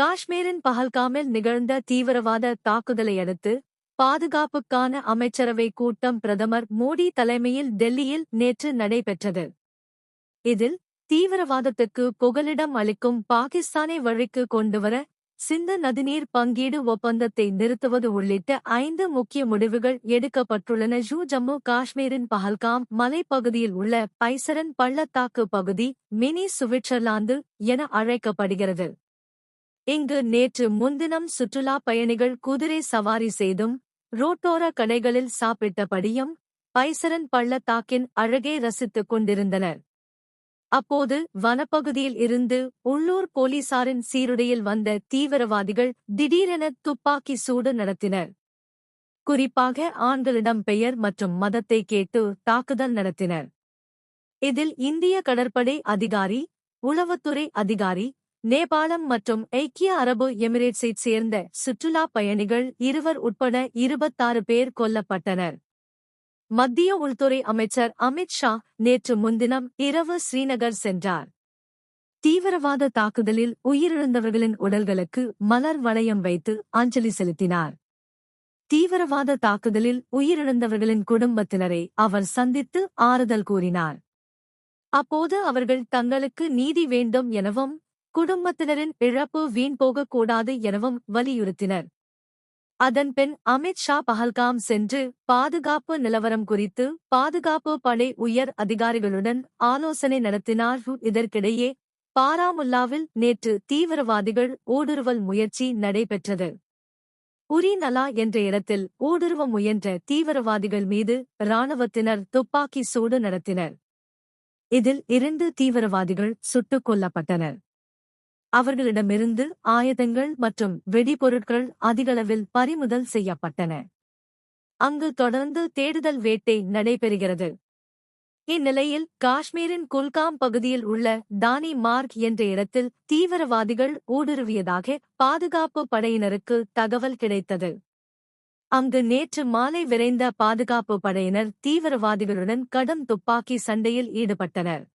காஷ்மீரின் பஹல்காமில் நிகழ்ந்த தீவிரவாத தாக்குதலையடுத்து பாதுகாப்புக்கான அமைச்சரவை கூட்டம் பிரதமர் மோடி தலைமையில் டெல்லியில் நேற்று நடைபெற்றது. இதில் தீவிரவாதத்துக்கு புகலிடம் அளிக்கும் பாகிஸ்தானை வழிக்கு கொண்டுவர சிந்து நதிநீர் பங்கீடு ஒப்பந்தத்தை நிறுத்துவது உள்ளிட்ட ஐந்து முக்கிய முடிவுகள் எடுக்கப்பட்டுள்ளன. ஜூ ஜம்மு காஷ்மீரின் பஹல்காம் மலைப்பகுதியில் உள்ள பைசரன் பள்ளத்தாக்கு பகுதி மினி சுவிட்சர்லாந்து என அழைக்கப்படுகிறது. இங்கு நேற்று முன்தினம் சுற்றுலா பயணிகள் குதிரை சவாரி செய்தும் ரோட்டோர கடைகளில் சாப்பிட்டபடியும் பைசரன் பள்ளத்தாக்கின் அழகை ரசித்துக் கொண்டிருந்தனர். அப்போது வனப்பகுதியில் இருந்து உள்ளூர் போலீசாரின் சீருடையில் வந்த தீவிரவாதிகள் திடீரென துப்பாக்கி சூடு நடத்தினர். குறிப்பாக ஆண்களிடம் பெயர் மற்றும் மதத்தை கேட்டு தாக்குதல் நடத்தினர். இதில் இந்திய கடற்படை அதிகாரி உளவுத்துறை அதிகாரி நேபாளம் மற்றும் ஐக்கிய அரபு எமிரேட்ஸைச் சேர்ந்த சுற்றுலா பயணிகள் இருவர் உட்பட இருபத்தாறு பேர் கொல்லப்பட்டனர். மத்திய உள்துறை அமைச்சர் அமித் ஷா நேற்று முன்தினம் இரவு ஸ்ரீநகர் சென்றார். தீவிரவாத தாக்குதலில் உயிரிழந்தவர்களின் உடல்களுக்கு மலர் வளையம் வைத்து அஞ்சலி செலுத்தினார். தீவிரவாத தாக்குதலில் உயிரிழந்தவர்களின் குடும்பத்தினரை அவர் சந்தித்து ஆறுதல் கூறினார். அப்போது அவர்கள் தங்களுக்கு நீதி வேண்டும் எனவும் குடும்பத்தினரின் இழப்பு வீண் போகக்கூடாது எனவும் வலியுறுத்தினர். அதன்பின் அமித் ஷா பஹல்காம் சென்று பாதுகாப்பு நிலவரம் குறித்து பாதுகாப்பு படை உயர் அதிகாரிகளுடன் ஆலோசனை நடத்தினார். இதற்கிடையே பாராமுல்லாவில் நேற்று தீவிரவாதிகள் ஊடுருவல் முயற்சி நடைபெற்றது. உரிநலா என்ற இடத்தில் ஊடுருவ முயன்ற தீவிரவாதிகள் மீது இராணுவத்தினர் துப்பாக்கி சூடு நடத்தினர். இதில் இரண்டு தீவிரவாதிகள் சுட்டுக் கொல்லப்பட்டனர். அவர்களிடமிருந்து ஆயுதங்கள் மற்றும் வெடிபொருட்கள் அதிகளவில் பறிமுதல் செய்யப்பட்டன. அங்கு தொடர்ந்து தேடுதல் வேட்டை நடைபெறுகிறது. இந்நிலையில் காஷ்மீரின் குல்காம் பகுதியில் உள்ள தானி மார்க் என்ற இடத்தில் தீவிரவாதிகள் ஊடுருவியதாக பாதுகாப்பு படையினருக்கு தகவல் கிடைத்தது. அங்கு நேற்று மாலை விரைந்த பாதுகாப்பு படையினர் தீவிரவாதிகளுடன் கடும் துப்பாக்கி சண்டையில் ஈடுபட்டனர்.